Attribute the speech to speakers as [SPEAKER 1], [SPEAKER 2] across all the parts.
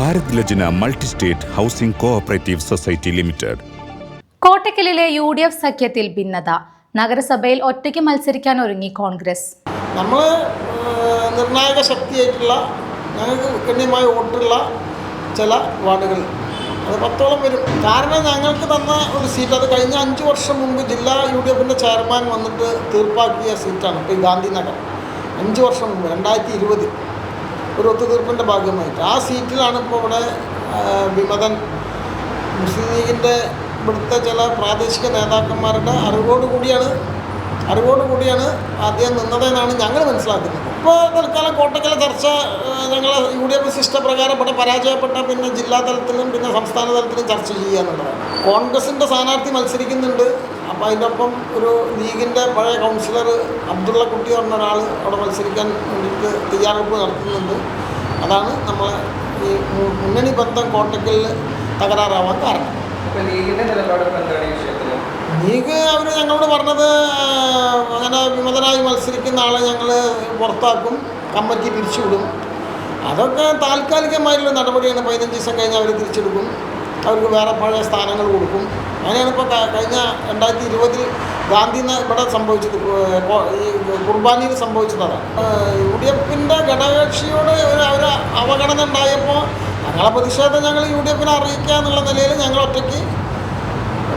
[SPEAKER 1] Bharat Lajna multi state housing cooperative society limited.
[SPEAKER 2] കോട്ടക്കലിലെ U D F സഖ്യത്തിൽ ഭിന്നത. നഗരസഭയിൽ ഒറ്റയ്ക്ക് മത്സരിക്കാൻ ഒരുങ്ങി കോൺഗ്രസ്.
[SPEAKER 3] നമ്മൾ നിർണായക ശക്തിയായിട്ടുള്ള ഞങ്ങൾക്ക് ഗണ്യമായ വോട്ടുള്ള ചില വാർഡുകൾ. അത് പത്തോളം വരും കാരണം ഞങ്ങൾക്ക് തന്ന ഒരു സീറ്റ് അത് കഴിഞ്ഞ അഞ്ച് വർഷം മുമ്പ് ജില്ലാ യു ഡി എഫിന്റെ ചെയർമാൻ വന്നിട്ട് തീർപ്പാക്കിയ സീറ്റാണ് ഇപ്പോൾ ഈ ഗാന്ധിനഗർ. അഞ്ച് വർഷം മുമ്പ് രണ്ടായിരത്തി ഇരുപത് ഒരു ഒത്തുതീർപ്പിന്റെ ഭാഗമായിട്ട്. ആ സീറ്റിലാണ് ഇപ്പോൾ ഇവിടെ വിമതൻ മുസ്ലിം ലീഗിന്റെ ഇവിടുത്തെ ചില പ്രാദേശിക നേതാക്കന്മാരുടെ അറിവോട് കൂടിയാണ് അറിവോട് കൂടിയാണ് ആദ്യം നിന്നതെന്നാണ് ഞങ്ങൾ മനസ്സിലാക്കുന്നത്. ഇപ്പോൾ തൽക്കാലം കോട്ടക്കല ചർച്ച ഞങ്ങൾ യു ഡി എഫ് സിസ്റ്റം പ്രകാരം ഇവിടെ പരാജയപ്പെട്ട പിന്നെ ജില്ലാ തലത്തിലും പിന്നെ സംസ്ഥാന തലത്തിലും ചർച്ച ചെയ്യുക എന്നുള്ളതാണ്. കോൺഗ്രസിന്റെ സ്ഥാനാർത്ഥി മത്സരിക്കുന്നുണ്ട്. അപ്പോൾ അതിന്റെ ഒപ്പം ഒരു ലീഗിന്റെ പഴയ കൗൺസിലർ അബ്ദുള്ള കുട്ടി പറഞ്ഞ ഒരാൾ അവിടെ മത്സരിക്കാൻ വേണ്ടിയിട്ട് തയ്യാറെടുപ്പ് നടത്തുന്നുണ്ട്. അതാണ് നമ്മൾ ഈ മുന്നണി ബന്ധം കോട്ടക്കിൽ തകരാറാവാൻ കാരണം. ലീഗ് അവർ ഞങ്ങളോട് പറഞ്ഞത് അങ്ങനെ വിമതനായി മത്സരിക്കുന്ന ആളെ ഞങ്ങൾ പുറത്താക്കും കമ്മിറ്റി പിരിച്ചുവിടും. അതൊക്കെ താൽക്കാലികമായിട്ടുള്ള നടപടിയാണ് പതിനഞ്ച് ദിവസം കഴിഞ്ഞ് അവർ തിരിച്ചെടുക്കും. അവർക്ക് വേറെ പഴയ സ്ഥാനങ്ങൾ കൊടുക്കും. അങ്ങനെയാണ് ഇപ്പോൾ കഴിഞ്ഞ രണ്ടായിരത്തി ഇരുപതിൽ ഗാന്ധി ഇവിടെ സംഭവിച്ചത് ഈ കുർബാനിയിൽ സംഭവിച്ചതാണ്. യു ഡി എഫിന്റെ ഘടകകക്ഷിയോട് ഒരു അവഗണന ഉണ്ടായപ്പോൾ ഞങ്ങളെ പ്രതിഷേധം ഞങ്ങൾ യു ഡി എഫിനെ അറിയിക്കുക എന്നുള്ള നിലയിൽ ഞങ്ങൾ ഒറ്റയ്ക്ക്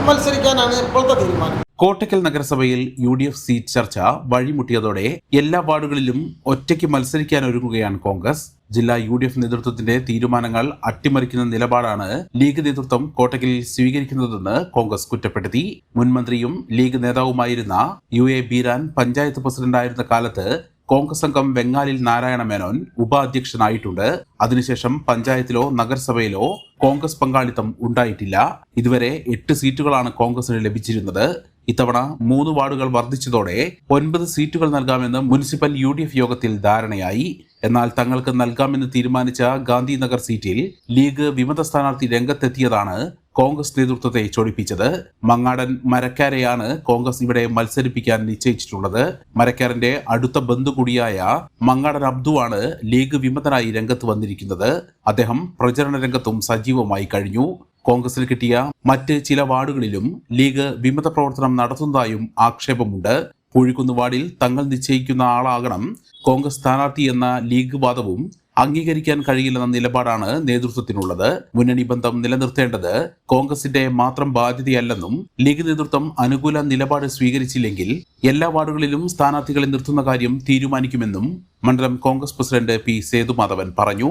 [SPEAKER 3] മത്സരിക്കാനാണ് ഇപ്പോഴത്തെ തീരുമാനം.
[SPEAKER 4] കോട്ടക്കൽ നഗരസഭയിൽ യു ഡി എഫ് സീറ്റ് ചർച്ച വഴിമുട്ടിയതോടെ എല്ലാ വാർഡുകളിലും ഒറ്റയ്ക്ക് മത്സരിക്കാനൊരുങ്ങുകയാണ് കോൺഗ്രസ്. ജില്ലാ യു ഡി എഫ് നേതൃത്വത്തിന്റെ തീരുമാനങ്ങൾ അട്ടിമറിക്കുന്ന നിലപാടാണ് ലീഗ് നേതൃത്വം കോട്ടക്കൽ സ്വീകരിക്കുന്നതെന്ന് കോൺഗ്രസ് കുറ്റപ്പെടുത്തി. മുൻമന്ത്രിയും ലീഗ് നേതാവുമായിരുന്ന യു എ ബീരാൻ പഞ്ചായത്ത് പ്രസിഡന്റായിരുന്ന കാലത്ത് കോൺഗ്രസ് അംഗം വെങ്ങാലിൽ നാരായണ മേനോൻ ഉപാധ്യക്ഷനായിട്ടുണ്ട്. അതിനുശേഷം പഞ്ചായത്തിലോ നഗരസഭയിലോ കോൺഗ്രസ് പങ്കാളിത്തം ഉണ്ടായിട്ടില്ല. ഇതുവരെ എട്ട് സീറ്റുകളാണ് കോൺഗ്രസിന് ലഭിച്ചിരുന്നത്. ഇത്തവണ മൂന്ന് വാർഡുകൾ വർദ്ധിച്ചതോടെ ഒൻപത് സീറ്റുകൾ നൽകാമെന്ന് മുനിസിപ്പൽ യു യോഗത്തിൽ ധാരണയായി. എന്നാൽ തങ്ങൾക്ക് നൽകാമെന്ന് തീരുമാനിച്ച ഗാന്ധിനഗർ സീറ്റിൽ ലീഗ് വിമത സ്ഥാനാർത്ഥി രംഗത്തെത്തിയതാണ് കോൺഗ്രസ് നേതൃത്വത്തെ ചൊടിപ്പിച്ചത്. മങ്ങാടൻ മരക്കാരെയാണ് കോൺഗ്രസ് ഇവിടെ മത്സരിപ്പിക്കാൻ നിശ്ചയിച്ചിട്ടുള്ളത്. മരക്കാരന്റെ അടുത്ത ബന്ധു കൂടിയായ മങ്ങാടൻ അബ്ദു ആണ് ലീഗ് വിമതനായി രംഗത്ത് വന്നിരിക്കുന്നത്. അദ്ദേഹം പ്രചരണ രംഗത്തും സജീവമായി കഴിഞ്ഞു. കോൺഗ്രസിന് കിട്ടിയ മറ്റ് ചില വാർഡുകളിലും ലീഗ് വിമത പ്രവർത്തനം നടത്തുന്നതായും ആക്ഷേപമുണ്ട്. കോഴിക്കുന്ന് വാർഡിൽ തങ്ങൾ നിശ്ചയിക്കുന്ന ആളാകണം കോൺഗ്രസ് സ്ഥാനാർത്ഥി എന്ന ലീഗ് വാദവും അംഗീകരിക്കാൻ കഴിയില്ലെന്ന നിലപാടാണ് നേതൃത്വത്തിനുള്ളത്. മുന്നണി ബന്ധം നിലനിർത്തേണ്ടത് കോൺഗ്രസിന്റെ മാത്രം ബാധ്യതയല്ലെന്നും ലീഗ് നേതൃത്വം അനുകൂല നിലപാട് സ്വീകരിച്ചില്ലെങ്കിൽ എല്ലാ വാർഡുകളിലും സ്ഥാനാർത്ഥികളെ നിർത്തുന്ന കാര്യം തീരുമാനിക്കുമെന്നും മണ്ഡലം കോൺഗ്രസ് പ്രസിഡന്റ് പി സേതുമാധവൻ പറഞ്ഞു.